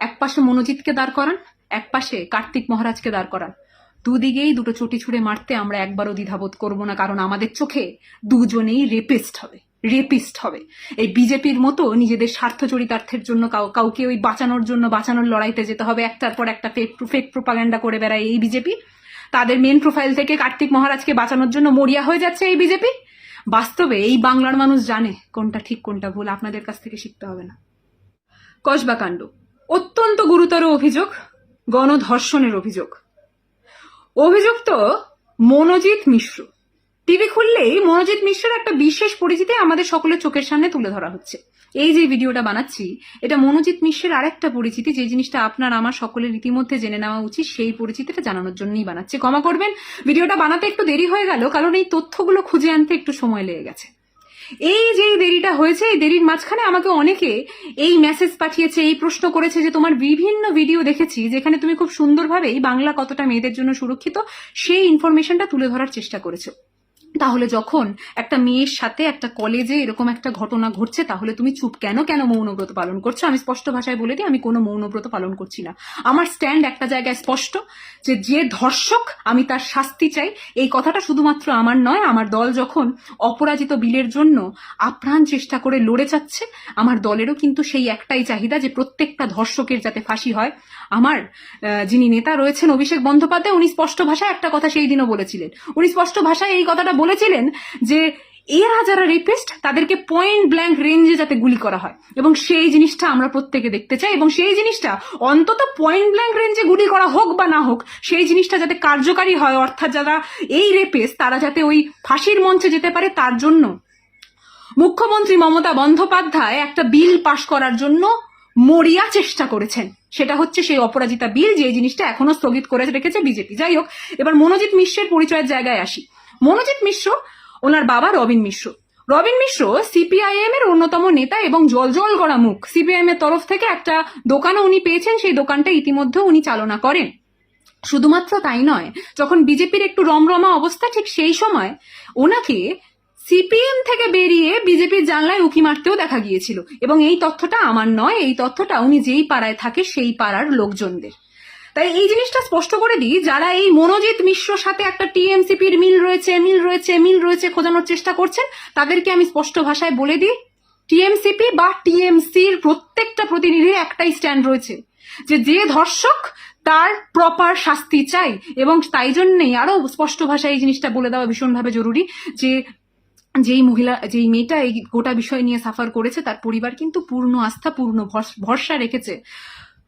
এক পাশে মনোজিৎকে দাঁড় করান, এক পাশে কার্তিক মহারাজকে দাঁড় করান। দুদিকেই দুটো চটি ছুঁড়ে মারতে আমরা একবারও দ্বিধাবোধ করব না, কারণ আমাদের চোখে দুজনেই রেপিস্ট হবে রেপিস্ট হবে। এই বিজেপির মতো নিজেদের স্বার্থ চরিতার্থের জন্য কাউ- কাউকে ওই বাঁচানোর জন্য, বাঁচানোর লড়াইতে যেতে হবে, একটার পর একটা ফেক ফেক প্রোপাগান্ডা করে বেড়ায় এই বিজেপি। তাদের মেন প্রোফাইল থেকে কার্তিক মহারাজকে বাঁচানোর জন্য মরিয়া হয়ে যাচ্ছে এই বিজেপি। বাস্তবে এই বাংলার মানুষ জানে কোনটা ঠিক, কোনটা ভুল, আপনাদের কাছ থেকে শিখতে হবে না। কসবা কাণ্ড। অত্যন্ত গুরুতর অভিযোগ, গণধর্ষণের অভিযোগ। অভিযুক্ত মনোজিৎ মিশ্র। টিভি খুললেই মনোজিৎ মিশ্রের একটা বিশেষ পরিচিতি আমাদের সকলের চোখের সামনে তুলে ধরা হচ্ছে। এই যে ভিডিওটা বানাচ্ছি, এটা মনোজিৎ মিশ্রের আরেকটা পরিচিতি, যে জিনিসটা আপনার আমার সকলের ইতিমধ্যে জেনে নেওয়া উচিত, সেই পরিচিতিটা জানানোর জন্যই বানাচ্ছি। ক্ষমা করবেন, ভিডিওটা বানাতে একটু দেরি হয়ে গেল, কারণ এই তথ্যগুলো খুঁজে আনতে একটু সময় লেগে গেছে। এই যে দেরিটা হয়েছে, এই দেরির মাঝখানে আমাকে অনেকে এই মেসেজ পাঠিয়েছে, এই প্রশ্ন করেছে যে তোমার বিভিন্ন ভিডিও দেখেছি যেখানে তুমি খুব সুন্দরভাবেই বাংলা কতটা মেয়েদের জন্য সুরক্ষিত, সেই ইনফরমেশনটা তুলে ধরার চেষ্টা করেছ। তাহলে যখন একটা মেয়ের সাথে একটা কলেজে এরকম একটা ঘটনা ঘটছে, তাহলে তুমি চুপ কেন কেন মৌনব্রত পালন করছ? আমি স্পষ্ট ভাষায় বলে দিই, আমি কোনো মৌনব্রত পালন করছি না। আমার স্ট্যান্ড একটা জায়গায় স্পষ্ট যে যে ধর্ষক আমি তার শাস্তি চাই, এই কথাটা শুধুমাত্র আমার নয়, আমার দল যখন অপরাজিত বিলের জন্য আপ্রাণ চেষ্টা করে লড়ে যাচ্ছে, আমার দলেরও কিন্তু সেই একটাই চাহিদা যে, প্রত্যেকটা ধর্ষকের যাতে ফাঁসি হয়। আমার যিনি নেতা রয়েছেন অভিষেক বন্দ্যোপাধ্যায়, উনি স্পষ্ট ভাষায় একটা কথা সেই দিনও বলেছিলেন। উনি স্পষ্ট ভাষায় এই কথাটা বলেছিলেন যে এরা যারা রেপিস্ট তাদেরকে পয়েন্ট ব্ল্যাঙ্ক রেঞ্জে যাতে গুলি করা হয়। এবং সেই জিনিসটা আমরা প্রত্যেকে দেখতে চাই এবং সেই জিনিসটা অন্তত পয়েন্ট ব্ল্যাঙ্ক রেঞ্জে গুলি করা হোক বা না হোক, সেই জিনিসটা যাতে কার্যকারী হয়। অর্থাৎ যারা এই রেপিস্ট তারা যাতে ওই ফাঁসির মঞ্চে যেতে পারে, তার জন্য মুখ্যমন্ত্রী মমতা বন্দ্যোপাধ্যায় একটা বিল পাশ করার জন্য মরিয়া চেষ্টা করেছেন। সেটা হচ্ছে সেই অপরাজিতা বিল, যে জিনিসটা এখনও স্থগিত করে রেখেছে বিজেপি। যাই হোক, এবার মনোজিৎ মিশ্রের পরিচয়ের জায়গায় আসি। মনোজিৎ মিশ্র, ওনার বাবা রবিন মিশ্র। রবিন মিশ্র সিপিআইএম এর অন্যতম নেতা এবং জলজল করা মুখ। সিপিআইএম এর তরফ থেকে একটা দোকানও উনি পেয়েছেন, সেই দোকানটা ইতিমধ্যে উনি চালনা করেন। শুধুমাত্র তাই নয়, যখন বিজেপির একটু রমরমা অবস্থা ঠিক সেই সময় ওনাকে সিপিএম থেকে বেরিয়ে বিজেপির জানলায় উকি মারতেও দেখা গিয়েছিল। এবং এই তথ্যটা আমার নয়, এই তথ্যটা উনি যেই পাড়ায় থাকে সেই পাড়ার লোকজনদের। তাই এই জিনিসটা স্পষ্ট করে দিই, যারা এই মনোজিৎ মিশ্রর সাথে একটা টিএমসিপির মিল রয়েছে মিল রয়েছে মিল রয়েছে খোঁজানোর চেষ্টা করছেন, তাদেরকে আমি স্পষ্ট ভাষায় বলে দিই, টিএমসিপি বা টিএমসির প্রত্যেকটা প্রতিনিধির একটাই স্ট্যান্ড রয়েছে, যে যে ধর্ষক তার প্রপার শাস্তি চাই এবং তাই জন্যেই আরও স্পষ্ট ভাষায় এই জিনিসটা বলে দেওয়া ভীষণভাবে জরুরি, যে যেই মহিলা, যেই মেয়েটা এই গোটা বিষয় নিয়ে সাফার করেছে, তার পরিবার কিন্তু পূর্ণ আস্থা, পূর্ণ ভরসা রেখেছে।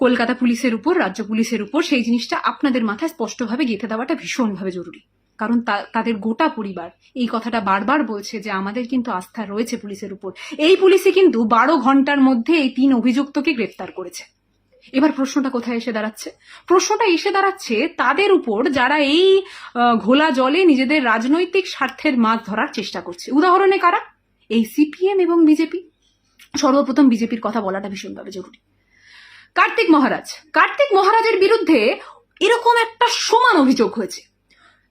কলকাতা পুলিশের উপর, রাজ্য পুলিশের উপর সেই জিনিসটা আপনাদের মাথায় স্পষ্টভাবে গেঁথে দেওয়াটা ভীষণভাবে জরুরি। কারণ তাদের গোটা পরিবার এই কথাটা বারবার বলছে যে আমাদের কিন্তু আস্থা রয়েছে পুলিশের উপর। এই পুলিশই কিন্তু বারো ঘণ্টার মধ্যে এই তিন অভিযুক্তকে গ্রেফতার করেছে। এবার প্রশ্নটা কোথায় এসে দাঁড়াচ্ছে? প্রশ্নটা এসে দাঁড়াচ্ছে তাদের উপর যারা এই ঘোলা জলে নিজেদের রাজনৈতিক স্বার্থের মাছ ধরার চেষ্টা করছে। উদাহরণে কারা? এই সিপিএম এবং বিজেপি। সর্বপ্রথম বিজেপির কথা বলাটা ভীষণভাবে জরুরি। কার্তিক মহারাজ। কার্তিক মহারাজের বিরুদ্ধে এরকম একটা সমান অভিযোগ হয়েছে।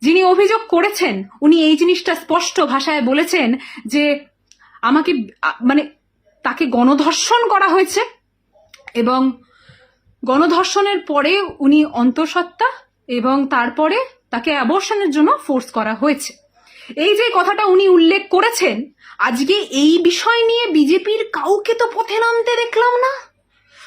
যিনি অভিযোগ করেছেন, উনি এই জিনিসটা স্পষ্ট ভাষায় বলেছেন যে আমাকে মানে তাকে গণধর্ষণ করা হয়েছে এবং গণধর্ষণের পরে উনি অন্তঃসত্ত্বা এবং তারপরে তাকে অ্যাবর্শনের জন্য ফোর্স করা হয়েছে। এই যে কথাটা উনি উল্লেখ করেছেন, আজকে এই বিষয় নিয়ে বিজেপির কাউকে তো পথে নামতে দেখলাম না।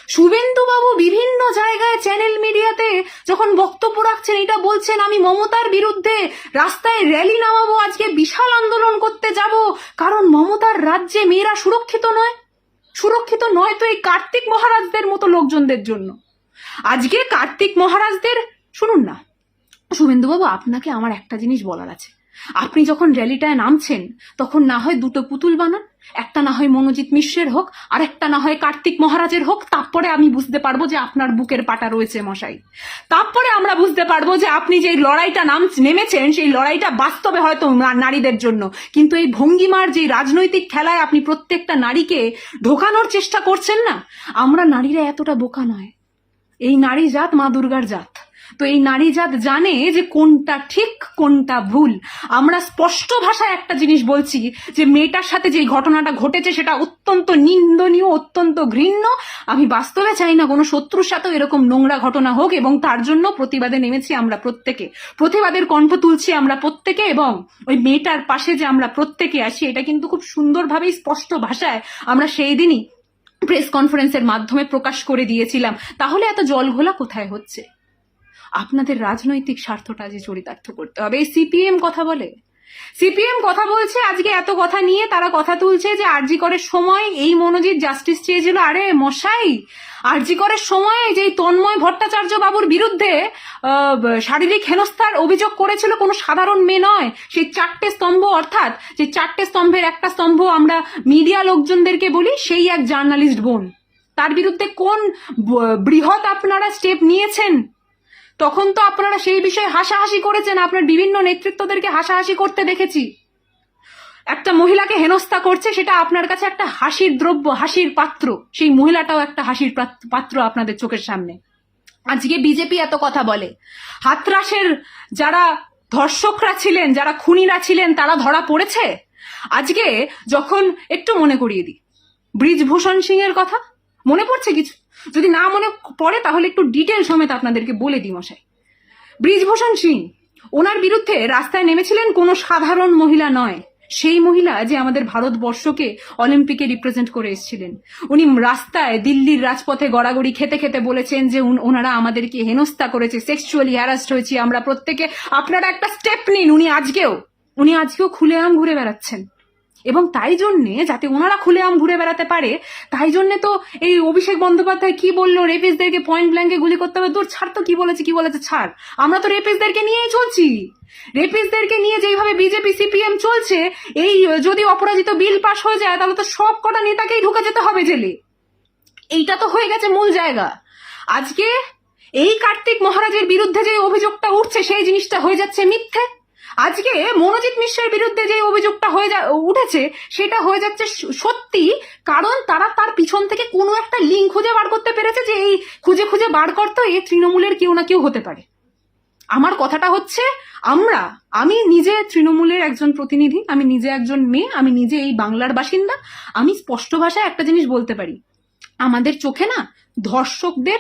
শুভেন্দু বাবু বিভিন্ন জায়গায় চ্যানেল মিডিয়াতে যখন বক্তব্য রাখছেন এটা বলছেন, আমি মমতার বিরুদ্ধে রাস্তায় র্যালি নামাবো, আজকে বিশাল আন্দোলন করতে যাব। কারণ মমতার রাজ্যে মেয়েরা সুরক্ষিত নয়। সুরক্ষিত নয় তো এই কার্তিক মহারাজদের মতো লোকজনদের জন্য। আজকে কার্তিক মহারাজদের, শুনুন না। শুভেন্দুবাবু, আপনাকে আমার একটা জিনিস বলার আছে। আপনি যখন র্যালিটায় নামছেন, তখন না হয় দুটো পুতুল বানান, একটা না হয় মনোজিৎ মিশ্রের হোক, আর একটা না হয় কার্তিক মহারাজের হোক, তারপরে আমি বুঝতে পারব যে আপনার বুকের পাটা রয়েছে মশাই। তারপরে আমরা বুঝতে পারব যে আপনি যে লড়াইটা নাম, নেমেছেন, সেই লড়াইটা বাস্তবে হয়তো নারীদের জন্য। কিন্তু এই ভঙ্গিমার যে রাজনৈতিক খেলায় আপনি প্রত্যেকটা নারীকে ঢোকানোর চেষ্টা করছেন না, আমরা নারীরা এতটা বোকা নয়। এই নারী জাত মা দুর্গার জাত। তো এই নারী জাত জানে যে কোনটা ঠিক, কোনটা ভুল। আমরা স্পষ্ট ভাষায় একটা জিনিস বলছি যে মেয়েটার সাথে যে ঘটনাটা ঘটেছে সেটা অত্যন্ত নিন্দনীয়, অত্যন্ত ঘৃণ্য। আমি বাস্তবে চাই না কোনো শত্রুর সাথেও এরকম নোংরা ঘটনা হোক এবং তার জন্য প্রতিবাদে নেমেছি আমরা প্রত্যেকে। প্রতিবাদের কণ্ঠ তুলছি আমরা প্রত্যেকে এবং ওই মেয়েটার পাশে যে আমরা প্রত্যেকে আসি এটা কিন্তু খুব সুন্দরভাবেই স্পষ্ট ভাষায় আমরা সেই দিনই প্রেস কনফারেন্সের মাধ্যমে প্রকাশ করে দিয়েছিলাম। তাহলে এত জলঘোলা কোথায় হচ্ছে? আপনাদের রাজনৈতিক স্বার্থটা যে চরিতার্থ করতে হবে। এই সিপিএম কথা বলে? সিপিএম কথা বলছে, আজকে এত কথা নিয়ে তারা কথা তুলছে যে আরজি করের সময়, এই মনোজিৎ জাস্টিস চেয়েছিল, আরে মশাই, আরজি করের সময়, যে তন্ময় ভট্টাচার্য বাবুর বিরুদ্ধে শারীরিক হেনস্থার অভিযোগ করেছিল কোনো সাধারণ মেয়ে নয়। সেই চারটে স্তম্ভ, অর্থাৎ যে চারটে স্তম্ভের একটা স্তম্ভ আমরা মিডিয়া লোকজনদেরকে বলি, সেই এক জার্নালিস্ট বোন। তার বিরুদ্ধে কোন বৃহৎ আপনারা স্টেপ নিয়েছেন? তখন তো আপনারা সেই বিষয়ে হাসাহাসি করেছেন, আপনার বিভিন্ন নেতৃত্বদেরকে হাসাহাসি করতে দেখেছি। একটা মহিলাকে হেনস্থা করছে, সেটা আপনার কাছে একটা হাসির দ্রব্য, হাসির পাত্র। সেই মহিলাটাও একটা হাসির পাত্র আপনাদের চোখের সামনে। আজকে বিজেপি এত কথা বলে। হাতরাসের যারা ধর্ষকরা ছিলেন, যারা খুনিরা ছিলেন, তারা ধরা পড়েছে? আজকে যখন একটু মনে করিয়ে দিই। ব্রিজভূষণ সিং এর কথা? মনে পড়ছে কিছু? যদি না মনে পড়ে, তাহলে একটু ডিটেল সমেত আপনাদেরকে বলে দিই মশাই। ব্রিজভূষণ সিং, ওনার বিরুদ্ধে রাস্তায় নেমেছিলেন কোনো সাধারণ মহিলা নয়। সেই মহিলা যে আমাদের ভারতবর্ষকে অলিম্পিকে রিপ্রেজেন্ট করে এসেছিলেন। উনি রাস্তায় দিল্লির রাজপথে গড়াগড়ি খেতে খেতে বলেছেন যে ওনারা আমাদেরকে হেনস্থা করেছে সেক্সুয়ালি হ্যারাস্ট হয়েছি আমরা প্রত্যেকে। আপনারা একটা স্টেপ নিন, উনি আজকেও উনি আজকেও খুলেআম ঘুরে বেড়াচ্ছেন। এবং তাই জন্যে যাতে ওনারা খুলে আম ঘুরে বেড়াতে পারে, তাই জন্য তো এই অভিষেক বন্দ্যোপাধ্যায় কি বলল, রেপিসদেরকে পয়েন্ট ব্ল্যাঙ্কে গুলি করতে হবে, দূর ছাড় তো কি বলেছে কি বলেছে ছাড়। আমরা তো রেপিসদেরকে নিয়েই চলছি। রেপিসদেরকে নিয়ে যেইভাবে বিজেপি সিপিএম চলছে, এই যদি অপরাজিত বিল পাশ হয়ে যায়, তাহলে তো সব কটা নেতাকেই ঢুকে যেতে হবে জেলে। এইটা তো হয়ে গেছে মূল জায়গা। আজকে এই কার্তিক মহারাজের বিরুদ্ধে যে অভিযোগটা উঠছে, সেই জিনিসটা হয়ে যাচ্ছে মিথ্যে। আজকে মনোজিৎ মিশ্রের বিরুদ্ধে যে অভিযোগটা হয়ে যা উঠেছে, সেটা হয়ে যাচ্ছে সত্যি, কারণ তারা তার পিছন থেকে কোনো একটা লিঙ্ক খুঁজে বার করতে পেরেছে যে এই খুঁজে খুঁজে বার করতো এই তৃণমূলের কেউ না কেউ হতে পারে। আমার কথাটা হচ্ছে, আমরা, আমি নিজে তৃণমূলের একজন প্রতিনিধি, আমি নিজে একজন মেয়ে, আমি নিজে এই বাংলার বাসিন্দা, আমি স্পষ্ট ভাষায় একটা জিনিস বলতে পারি। আমাদের চোখে না ধর্ষকদের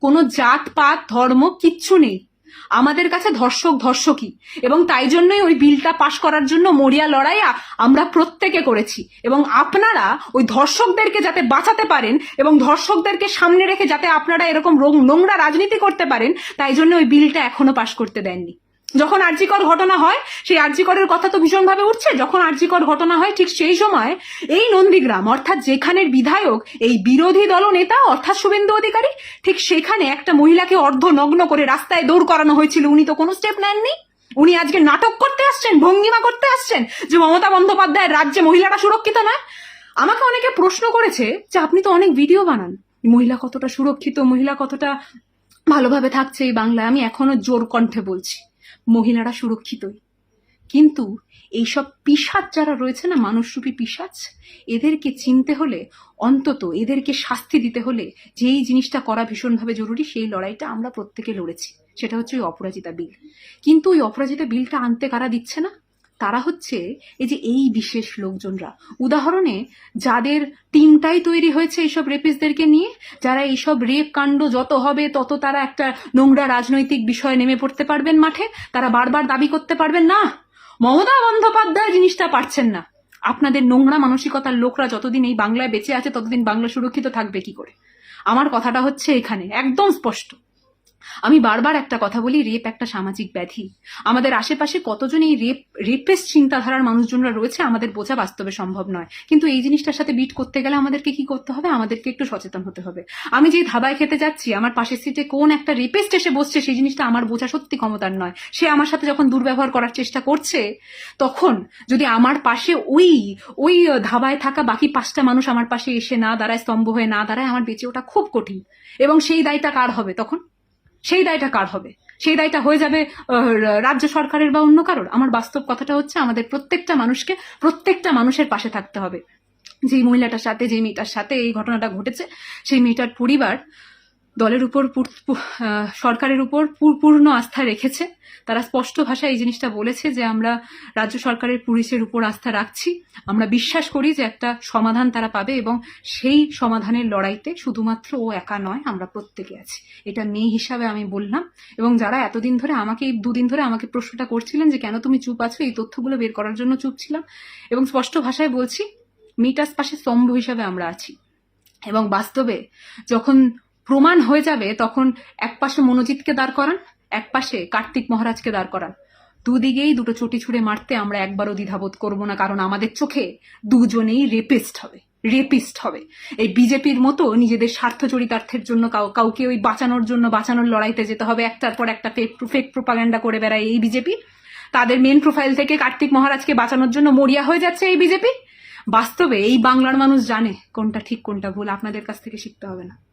কোনো জাত পাত ধর্ম কিচ্ছু নেই। আমাদের কাছে ধর্ষক ধর্ষকই। এবং তাই জন্যই ওই বিলটা পাশ করার জন্য মরিয়া লড়াই আমরা প্রত্যেকে করেছি। এবং আপনারা ওই ধর্ষকদেরকে যাতে বাঁচাতে পারেন এবং ধর্ষকদেরকে সামনে রেখে যাতে আপনারা এরকম নোংরা রাজনীতি করতে পারেন, তাই জন্য ওই বিলটা এখনও পাশ করতে দেননি। যখন আর্জিকর ঘটনা হয়, সেই আর্জিকরের কথা তো ভীষণভাবে উঠছে। যখন আর্জিকর ঘটনা হয়, ঠিক সেই সময় এই নন্দীগ্রাম, অর্থাৎ যেখানের বিধায়ক, এই বিরোধী দল নেতা, অর্থাৎ শুভেন্দু অধিকারী, ঠিক সেখানে একটা মহিলাকে অর্ধ নগ্ন করে রাস্তায় দৌড় করানো হয়েছিল। উনি তো কোনো স্টেপ নেননি। উনি আজকে নাটক করতে আসছেন, ভঙ্গিমা করতে আসছেন যে মমতা বন্দ্যোপাধ্যায়ের রাজ্যে মহিলারা সুরক্ষিত নয় আমাকে অনেকে প্রশ্ন করেছে যে আপনি তো অনেক ভিডিও বানান। মহিলা কতটা সুরক্ষিত, মহিলা কতটা ভালোভাবে থাকছে এই বাংলায়, আমি এখনও জোর কণ্ঠে বলছি। মহিলারা সুরক্ষিতই। কিন্তু এইসব পিসাচ যারা রয়েছে না, মানুষরূপী পিসাচ এদেরকে চিনতে হলে, অন্তত এদেরকে শাস্তি দিতে হলে, যেই জিনিসটা করা ভীষণভাবে জরুরি, সেই লড়াইটা আমরা প্রত্যেকে লড়েছি। সেটা হচ্ছে ওই অপরাজিতা বিল। কিন্তু ওই অপরাজিতা বিলটা আনতে কারা দিচ্ছে না? তারা হচ্ছে এই যে এই বিশেষ লোকজনরা। উদাহরণে, যাদের টিমটাই তৈরি হয়েছে এইসব রেপিসদেরকে নিয়ে, যারা এইসব রেপ কাণ্ড যত হবে, তত তারা একটা নোংরা রাজনৈতিক বিষয়ে নেমে পড়তে পারবেন মাঠে। তারা বারবার দাবি করতে পারবেন, না, মমতা বন্দ্যোপাধ্যায় জিনিসটা পারছেন না। আপনাদের নোংরা মানসিকতার লোকরা যতদিন এই বাংলায় বেঁচে আছে, ততদিন বাংলা সুরক্ষিত থাকবে কি করে? আমার কথাটা হচ্ছে এখানে, একদম স্পষ্ট। আমি বারবার একটা কথা বলি রেপ একটা সামাজিক ব্যাধি। আমাদের আশেপাশে কতজন এই রেপ রেপেস্ট চিন্তাধারার মানুষজনরা রয়েছে, আমাদের বোঝা বাস্তবে সম্ভব নয়। কিন্তু এই জিনিসটার সাথে বিট করতে গেলে আমাদেরকে কি করতে হবে? আমাদেরকে একটু সচেতন হতে হবে। আমি যে ধাবায় খেতে যাচ্ছি, আমার পাশের সিটে কোন একটা রেপেস্ট এসে বসছে, সেই জিনিসটা আমার বোঝা সত্যি ক্ষমতার নয়। সে আমার সাথে যখন দুর্ব্যবহার করার চেষ্টা করছে, তখন যদি আমার পাশে ওই ওই ধাবায় থাকা বাকি পাঁচটা মানুষ আমার পাশে এসে না দাঁড়ায়, স্তম্ভ হয়ে না দাঁড়ায়, আমার বেঁচে ওঠা খুব কঠিন। এবং সেই দায়টা কার হবে তখন? সেই দায়টা কার হবে? সেই দায়টা হয়ে যাবে রাজ্য সরকারের বা অন্য কারোর? আমার বাস্তব কথাটা হচ্ছে আমাদের প্রত্যেকটা মানুষকে প্রত্যেকটা মানুষের পাশে থাকতে হবে। যেই মহিলাটার সাথে, যেই মেয়েটার সাথে এই ঘটনাটা ঘটেছে, সেই মেয়েটার পরিবার দলের উপর সরকারের উপর পূর- পূর্ণ আস্থা রেখেছে। তারা স্পষ্ট ভাষায় এই জিনিসটা বলেছে যে আমরা রাজ্য সরকারের পুলিশের উপর আস্থা রাখছি। আমরা বিশ্বাস করি যে একটা সমাধান তারা পাবে এবং সেই সমাধানের লড়াইতে শুধুমাত্র ও একা নয়, আমরা প্রত্যেকে আছি। এটা মেয়ে হিসাবে আমি বললাম এবং যারা এতদিন ধরে আমাকে এই দুদিন ধরে আমাকে প্রশ্নটা করছিলেন যে কেন তুমি চুপ আছো, এই তথ্যগুলো বের করার জন্য চুপ ছিলাম এবং স্পষ্ট ভাষায় বলছি, মিটাস পাশে স্তম্ভ হিসাবে আমরা আছি। এবং বাস্তবে যখন প্রমাণ হয়ে যাবে তখন এক পাশে মনোজিৎকে দাঁড় করান, এক পাশে কার্তিক মহারাজকে দাঁড় করান। দুদিকেই দুটো চটি ছুঁড়ে মারতে আমরা একবারও দ্বিধাবোধ করব না, কারণ আমাদের চোখে দুজনেই রেপিস্ট হবে রেপিস্ট হবে। এই বিজেপির মতো নিজেদের স্বার্থ চরিতার্থের জন্য কাউ- কাউকে ওই বাঁচানোর জন্য, বাঁচানোর লড়াইতে যেতে হবে, একটার পর একটা ফেক ফেক প্রোপাগান্ডা করে বেড়ায় এই বিজেপি। তাদের মেন প্রোফাইল থেকে কার্তিক মহারাজকে বাঁচানোর জন্য মরিয়া হয়ে যাচ্ছে এই বিজেপি। বাস্তবে এই বাংলার মানুষ জানে কোনটা ঠিক, কোনটা ভুল, আপনাদের কাছ থেকে শিখতে হবে না।